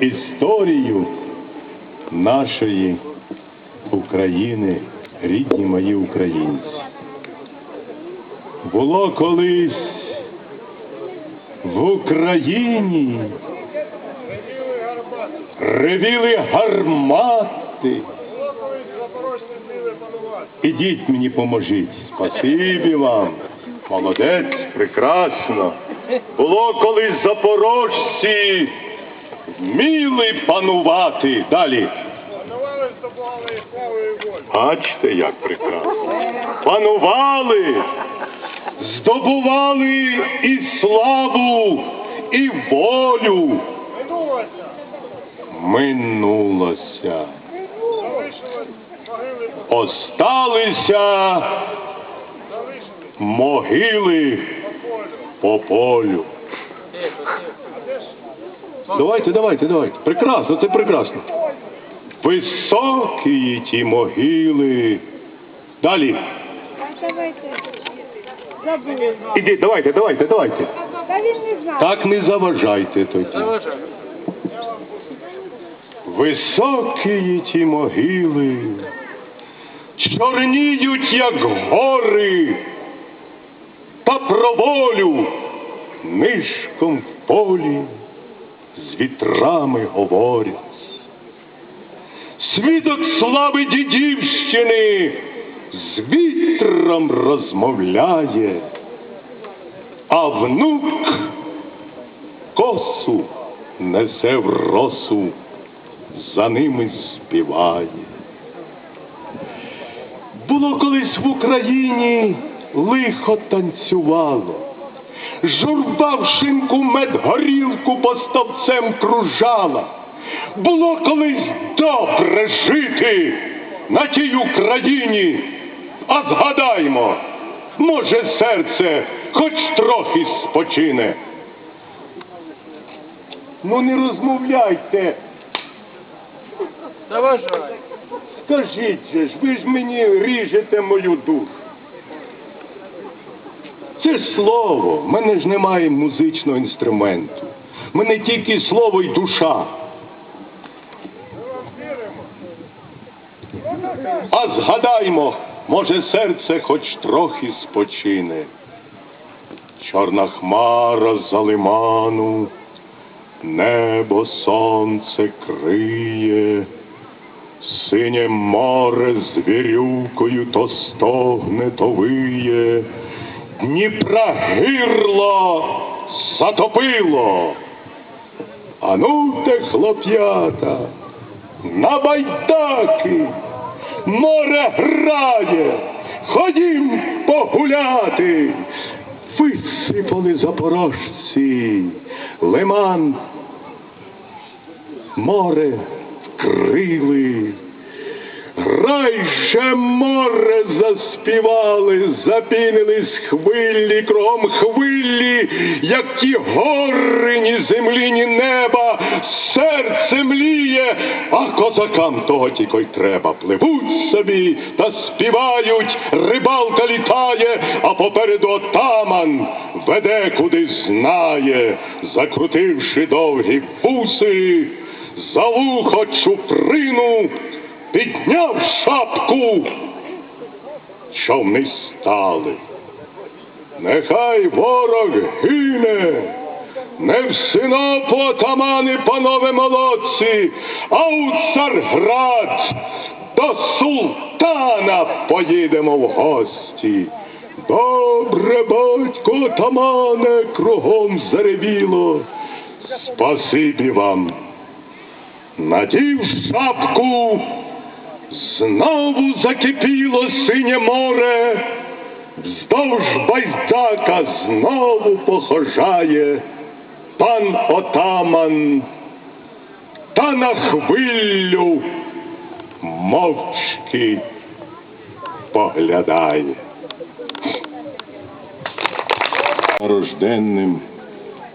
історію нашої України, рідні мої українці. Було колись в Україні ревіли гармати. Ідіть мені поможіть. Спасибі вам. Молодець, прекрасно. Було колись запорожці, вміли панувати. Далі. Бачите, як прекрасно. Панували, здобували і славу, і волю. Минулося, Осталися могили по полю. по полю. А де ж Давайте, давайте, давайте. Прекрасно, це прекрасно. Високі ті могили. Далі. А давайте. Забули. Давайте, давайте, давайте. Та він не знав. Так не заважайте тоді. Високі ті могили, чорніють, як гори, та про волю нишком в полі з вітрами говорять. Свідок слави дідівщини з вітром розмовляє, а внук косу несе в росу, за ними співає. Було колись в Україні лихо танцювало, журба в шинку медгорілку поставцем кружала. Було колись добре жити на тій Україні, а згадаймо, може серце хоч трохи спочине. Ну не розмовляйте. Заважай. Скажіть же ж, ви ж мені ріжете мою душу. Це слово. В мене ж немає музичного інструменту. Мене тільки слово і душа. А згадаймо, може серце хоч трохи спочине. Чорна хмара за лиману, небо сонце криє, синє море з вірюкою то стогне, то виє, Дніпра гирло затопило. Ану те, хлоп'ята, на байдаки, море грає, ходім погуляти. Висипали запорожці, лиман, море вкрили. Рай же море заспівали, запінились хвилі, кругом хвилі, як ті гори, ні землі, ні неба, серце мліє, а козакам того тільки й треба. Пливуть собі та співають, рибалка літає, а попереду отаман веде куди знає, закрутивши довгі вуси, за вухо чуприну підняв шапку, човни стали. Нехай ворог гине, не в Синопу отамани, панове молодці, а у Царград до султана поїдемо в гості. Добре, батько отамане, кругом заревіло. Спасибі вам. Надів шапку, знову закипіло синє море, вздовж байдака знову похожає пан отаман, та на хвилю мовчки поглядає. Рожденним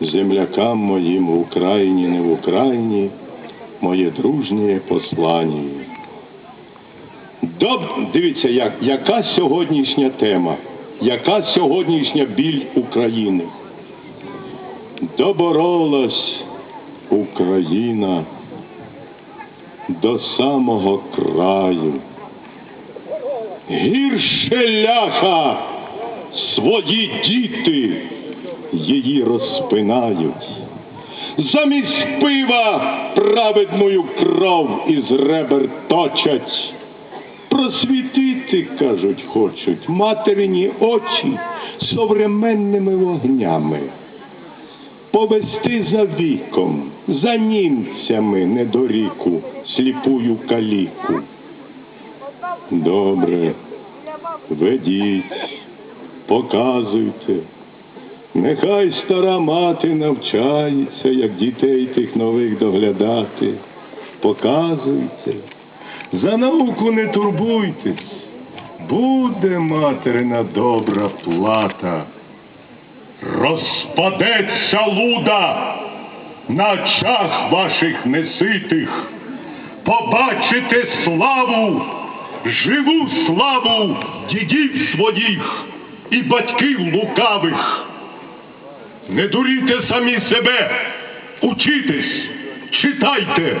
землякам моїм в Україні, не в Україні, моє дружнє послання. Доб... Дивіться, як, яка сьогоднішня тема, яка сьогоднішня біль України. Доборолась Україна до самого краю. Гірше ляха свої діти її розпинають. Замість пива праведною кров із ребер точать. Просвітити, кажуть, хочуть материні очі современними вогнями. Повести за віком, за німцями недоріку, сліпую каліку. Добре, ведіть, показуйте. Нехай стара мати навчається, як дітей тих нових доглядати. Показуйте. За науку не турбуйтесь. Буде материна добра плата. Розпадеться луда на очах ваших неситих. Побачите славу, живу славу дідів своїх і батьків лукавих. Не дурійте самі себе, учітесь, читайте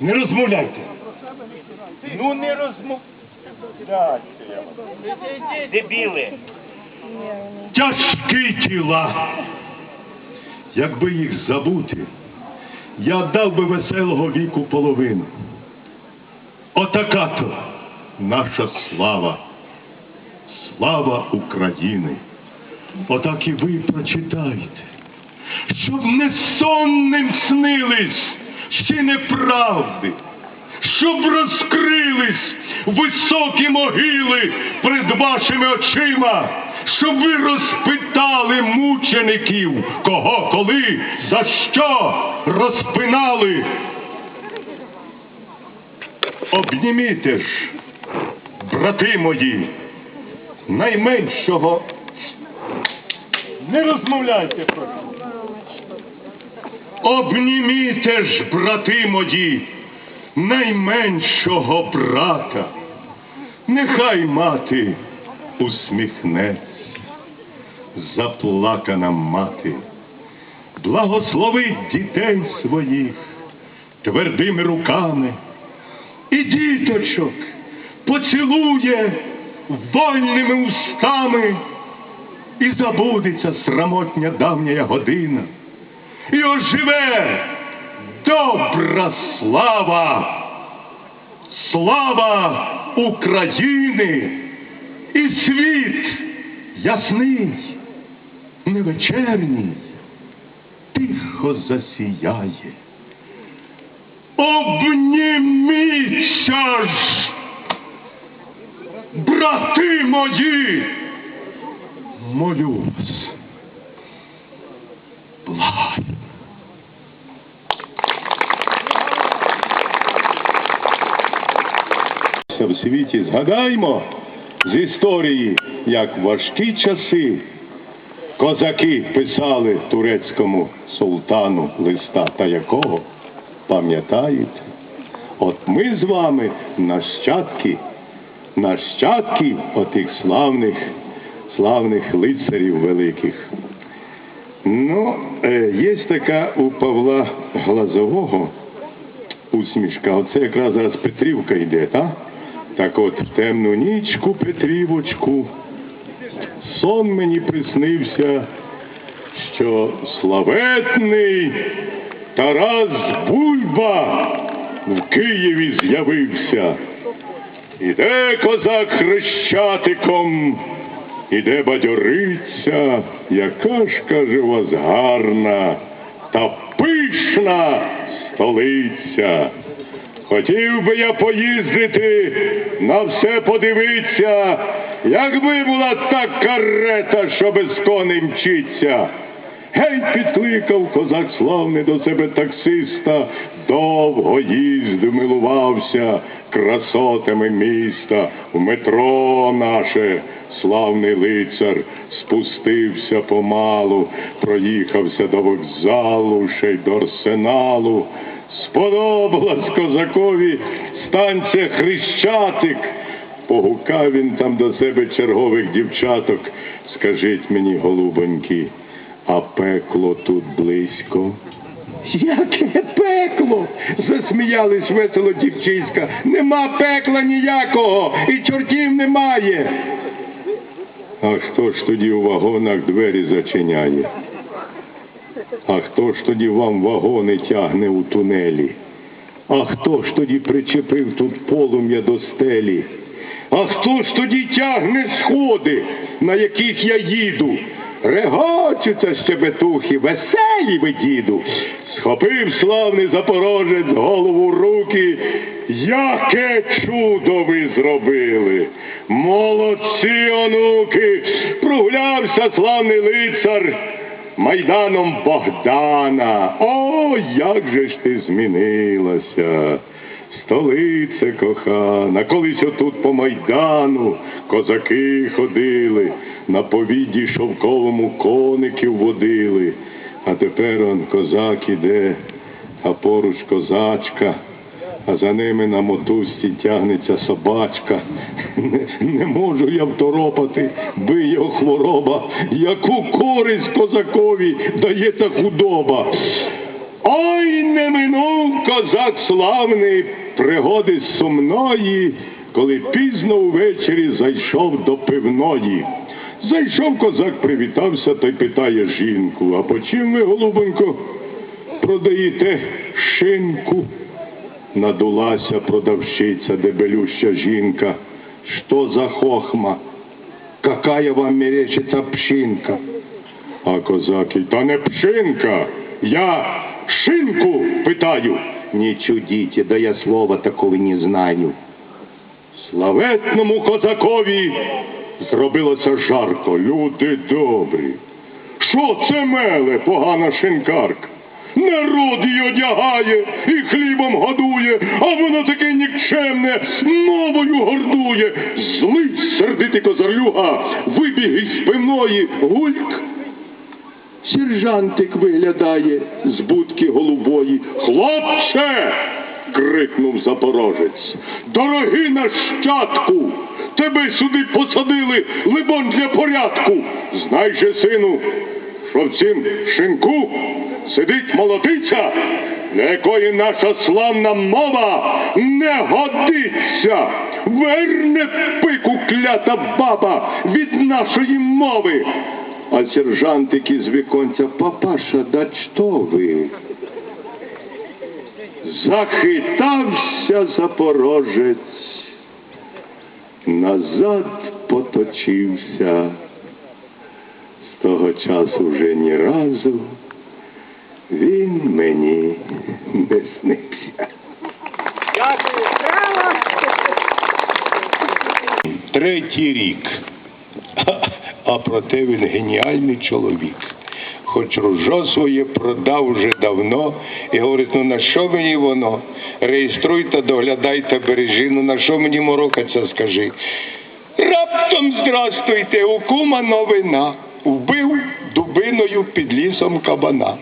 Не розмовляйте. Ну не розмовляйте. Дебіли. Тяжкі тіла. Якби їх забути, я дав би веселого віку половину. Отака то наша слава. Слава України. Отак і ви прочитайте, щоб не сонним снились ще неправди, щоб розкрились високі могили перед вашими очима, щоб ви розпитали мучеників, кого коли, за що розпинали. Обніміте ж, брати мої, найменшого. Не розмовляйте про це. Обніміте ж, брати мої, найменшого брата. Нехай мати усміхнеться, заплакана мати, благословить дітей своїх твердими руками. І діточок поцілує вольними устами, і забудеться срамотня давня година, і оживе добра слава, слава України і світ ясний, невечерній, тихо засіяє. Обніміться ж, брати мої, молю вас, благаю. В світі згадаймо з історії, як важкі часи козаки писали турецькому султану листа, та якого пам'ятаєте? От ми з вами нащадки, нащадки отих славних, славних лицарів великих. Ну, е, є така у Павла Глазового усмішка. Оце якраз зараз Петрівка йде, так? Так от, в темну нічку, Петрівочку, сон мені приснився, що славетний Тарас Бульба в Києві з'явився. Іде козак хрещатиком, іде бадьориться, яка ж каже вас гарна та пишна столиця. Хотів би я поїздити, на все подивитися, якби була та карета, що без коней мчиться. Гей, підкликав козак славний до себе таксиста, довго їздив, милувався красотами міста. В метро наше славний лицар спустився помалу, проїхався до вокзалу, ще й до арсеналу. Сподобалась козакові станція Хрещатик. Погукав він там до себе чергових дівчаток. Скажіть мені, голубоньки, а пекло тут близько? Яке пекло? Засміялись весело дівчиська. Нема пекла ніякого і чортів немає. А хто ж тоді у вагонах двері зачиняє? А хто ж тоді вам вагони тягне у тунелі? А хто ж тоді причепив тут полум'я до стелі? А хто ж тоді тягне сходи, на яких я їду? Регочуться щебетухи, веселі ви, діду. Схопив славний запорожець голову руки. Яке чудо ви зробили! Молодці, онуки! Прогулявся славний лицар майданом Богдана. О, як же ж ти змінилася! Столице кохана, колись отут по майдану козаки ходили, на повіді шовковому коників водили, а тепер он козак іде, а поруч козачка, а за ними на мотузці тягнеться собачка. Не, не можу я второпати, бий його хвороба, яку користь козакові дає та худоба. Ой, не минув козак славний пригоди сумної, коли пізно увечері зайшов до пивної. Зайшов козак, привітався та й питає жінку, а по чим ви, голубонько, продаєте шинку? Надулася продавщиця, дебелюща жінка. Що за хохма? Какая вам мерещится пшинка? А козаки, та не пшинка, я шинку питаю. Не чудите, да я слова такого не знаю. Славетному козакові зробилося жарко, люди добрі. Що це меле, погана шинкарка? Народ її одягає і хлібом годує, а воно таке нікчемне, мовою гордує. Злий сердитий козарлюга вибіг із пивної гульк. Сержантик виглядає з будки голубої. Хлопче. крикнув запорожець. Дорогий нащадку, тебе сюди посадили, либон для порядку. Знай же, сину, що в цім шинку сидить молодиця, на якої наша славна мова не годиться. Верне пику клята баба від нашої мови. А сержантик із віконця, папаша, да що ви? Захитався запорожець, назад поточився. З того часу вже ні разу він мені не снився. Третій рік. А проте він геніальний чоловік. Хоч ружо своє продав вже давно і говорить, ну на що мені воно? Реєструйте, доглядайте, бережи, ну на що мені морокаться, скажи. Раптом здрастуйте, у кума новина. Вбив дубиною під лісом кабана.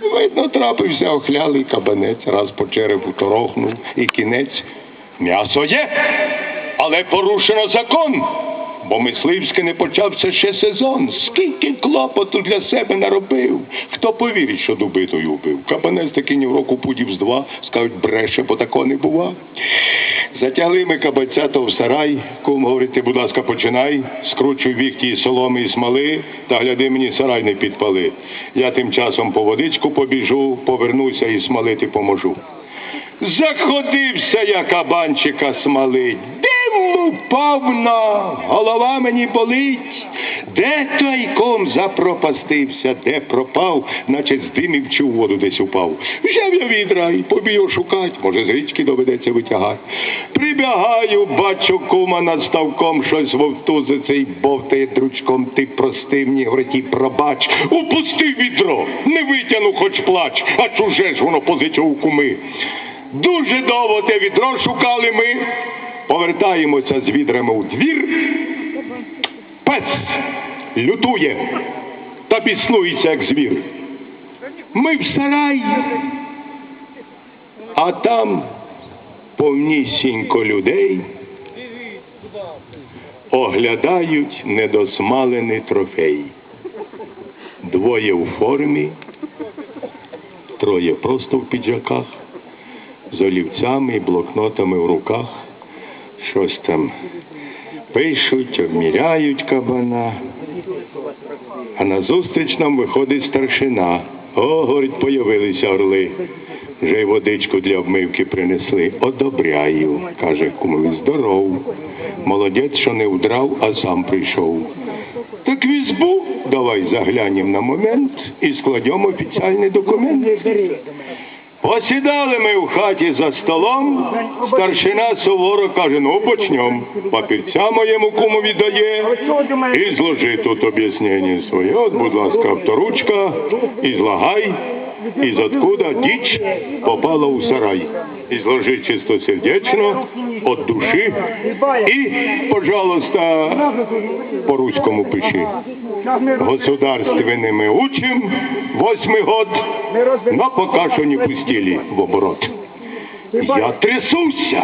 Видно, трапився охлялий кабанець, раз по черепу торохнув і кінець. М'ясо є, але порушено закон. Бо мисливський не почався ще сезон. Скільки клопоту для себе наробив. Хто повірить, що дубиною вбив? Кабанець таки ні в року пудів з два, скажуть, бреше, бо тако не бува. Затягли ми кабаця то в сарай, кум говорить, ти, будь ласка, починай, скручуй віхті і соломи і смоли, та гляди мені сарай не підпали. Я тим часом по водичку побіжу, повернуся і смолити поможу. Заходився я кабанчика смалить. Кому впав голова мені болить? Де той ком запропастився, де пропав, наче з димів чи в воду десь упав. Взяв я відра і побіг шукать, може, з річки доведеться витягати. Прибягаю, бачу кума над ставком, щось вовтузиться і бовтає дручком. Ти прости мені, говорить, пробач. Упусти відро, не витягну, хоч плач, а чуже ж воно позичив у куми. Дуже довго те відро шукали ми. Повертаємося з відрами у двір. Пес лютує та біснується, як звір. Ми в сараї, а там повнісінько людей оглядають недосмалений трофей. Двоє у формі, троє просто в піджаках, з олівцями і блокнотами в руках. Щось там пишуть, обміряють кабана. А назустріч нам виходить старшина. О, говорить, появилися орли. Вже й водичку для обмивки принесли. Одобряю, каже кумові, здоров. Молодець, що не вдрав, а сам прийшов. Так візьму, давай заглянемо на момент і складемо офіціальний документ. Посідали ми в хаті за столом, старшина суворо каже, ну почнем. Папірця моєму кумові дає і зложи тут об'яснення своє. От, будь ласка, авторучка, і злагай, із откуда діч попала у сарай. І зложи чистосердечно, от душі, і, пожалуйста, по руському пиши. Государственными учим, восьмий год, но пока что не пустили в оборот. Я трясуся.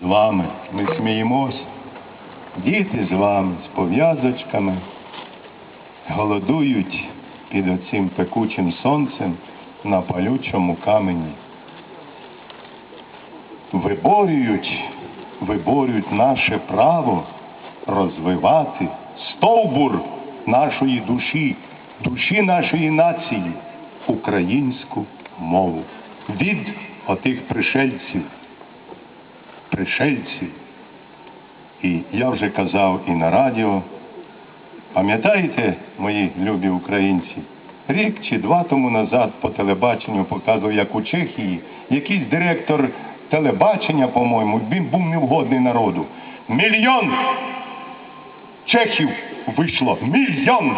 З вами ми сміємось, діти з вами з пов'язочками, голодують під оцим пекучим сонцем на палючому камені. Виборюють, виборюють наше право розвивати стовбур нашої душі, душі нашої нації, українську мову від отих пришельців, пришельців. І я вже казав і на радіо, пам'ятаєте, мої любі українці, рік чи два тому назад по телебаченню показував, як у Чехії якийсь директор телебачення, по-моєму, він був невгодний народу. Мільйон чехів вийшло. Мільйон.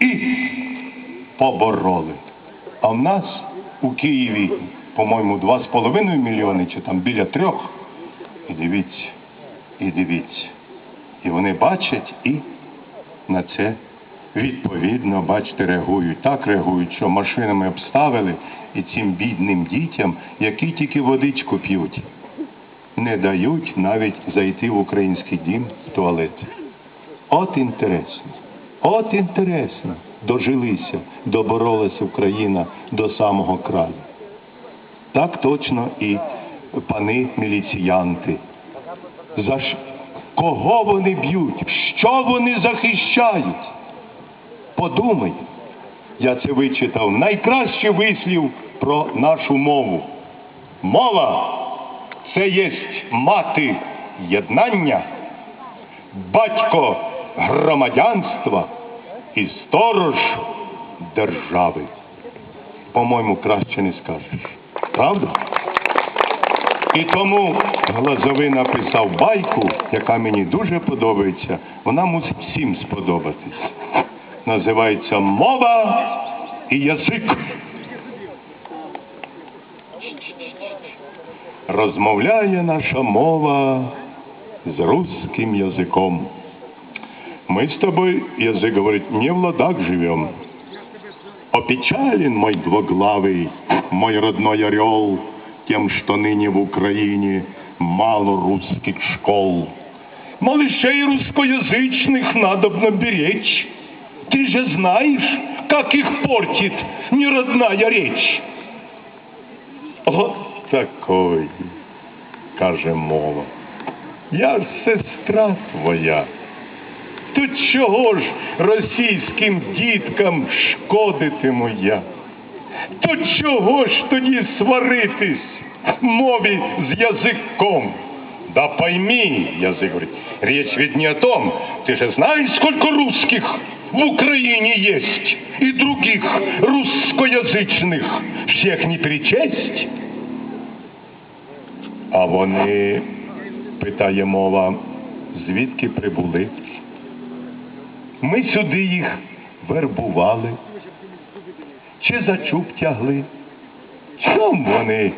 І побороли. А в нас у Києві, по-моєму, два з половиною мільйони, чи там біля трьох. І дивіться, і дивіться. І вони бачать і на це відповідно, бачите, реагують. Так реагують, що машинами обставили і цим бідним дітям, які тільки водичку п'ють, не дають навіть зайти в український дім в туалет. От інтересно, от інтересно. Дожилися, доборолася Україна до самого краю. Так точно і пани міліціянти. За ш... кого вони б'ють? Що вони захищають? Подумай, я це вичитав. Найкращий вислів про нашу мову. Мова це є мати єднання, батько громадянства і сторож держави. По-моєму, краще не скажеш. Правда? І тому Глазовий написав байку, яка мені дуже подобається. Вона мусить всім сподобатись. Називається Мова і язик. Розмовляє наша мова з русским язиком. Мы с тобой, язык говорит, не в ладах живем. Опечален мой двоглавый, мой родной орел, тем, что ныне в Украине мало русских школ. Малышей русскоязычных надобно беречь. Ты же знаешь, как их портит неродная речь. такой, каже мова. Я ж сестра твоя. То чого ж російським діткам шкодитиму я? То чого ж тоді сваритись мове с языком. Да пойми, язык говорит, речь ведь не о том. Ты же знаешь, сколько русских в Украине есть и других русскоязычных. Всех не перечесть. А вони, питає мова, звідки прибули? Ми сюди їх вербували, чи за чуб тягли? Чом вони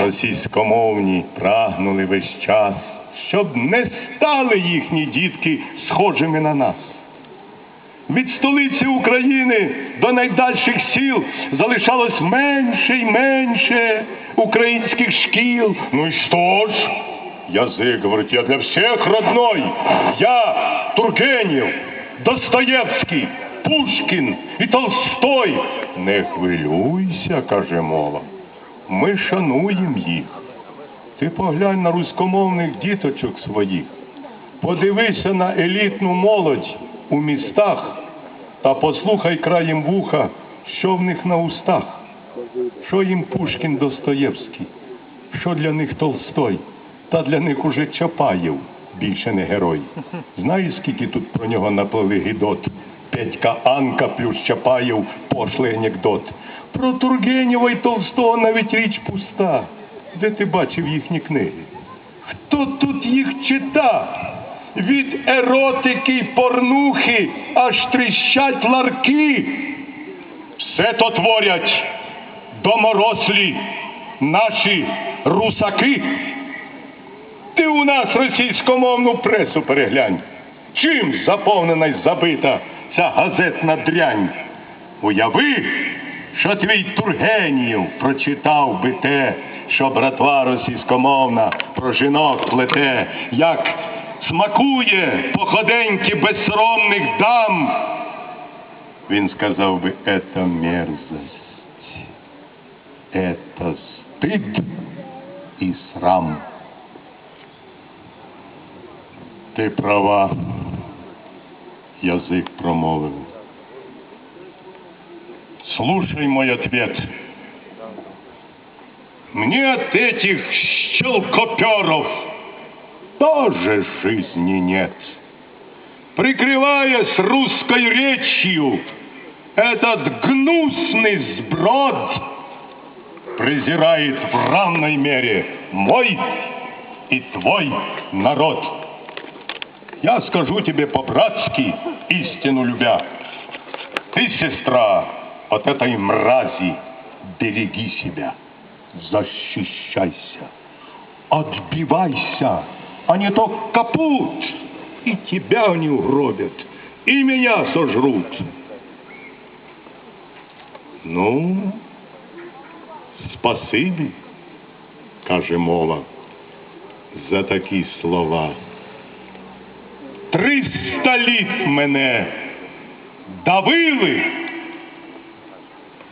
російськомовні прагнули весь час, щоб не стали їхні дітки схожими на нас? Від столиці України до найдальших сіл залишалось менше й менше українських шкіл. Ну і що ж? Язик, говорить, я для всех родной. Я Тургенєв, Достоєвський, Пушкін і Толстой. Не хвилюйся, каже мова. Ми шануємо їх. Ти поглянь на руськомовних діточок своїх. Подивися на елітну молодь у містах та послухай краєм вуха, що в них на устах. Що їм Пушкін Достоєвський, що для них Толстой, та для них уже Чапаєв більше не герой. Знаєш, скільки тут про нього наплели гідот? Петька Анка плюс Чапаєв пошлий анекдот. Про Тургенєва й Толстого навіть річ пуста. Де ти бачив їхні книги? Хто тут їх чита? Від еротики й порнухи аж тріщать ларки. Все то творять доморослі наші русаки. Ти у нас російськомовну пресу переглянь. Чим заповнена й забита ця газетна дрянь? Уяви, що твій Тургенів прочитав би те, що братва російськомовна про жінок плете, як смакує походеньки безсоромних дам. Він сказав би, это мерзость, это стыд і срам. Ти права, язик промовив. Слушай мой ответ. Мне от этих щелкоперов тоже жизни нет. Прикрываясь русской речью, этот гнусный сброд презирает в равной мере мой и твой народ. Я скажу тебе по-братски, истину любя. Ты, сестра, от этой мрази береги себя, защищайся, отбивайся, а не то капут, и тебя они угробят, и меня сожрут. Ну, спасибі, каже мова, за такі слова. Триста літ мене давили,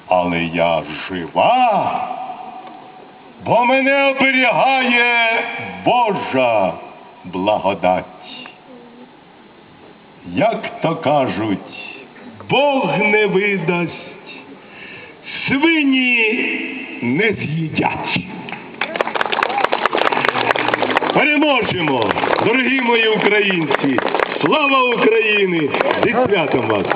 але я жива, бо мене оберігає Божа благодать. Як то кажуть, Бог не видасть, свині не з'їдять. Переможемо, дорогі мої українці! Слава Україні! І святом вас!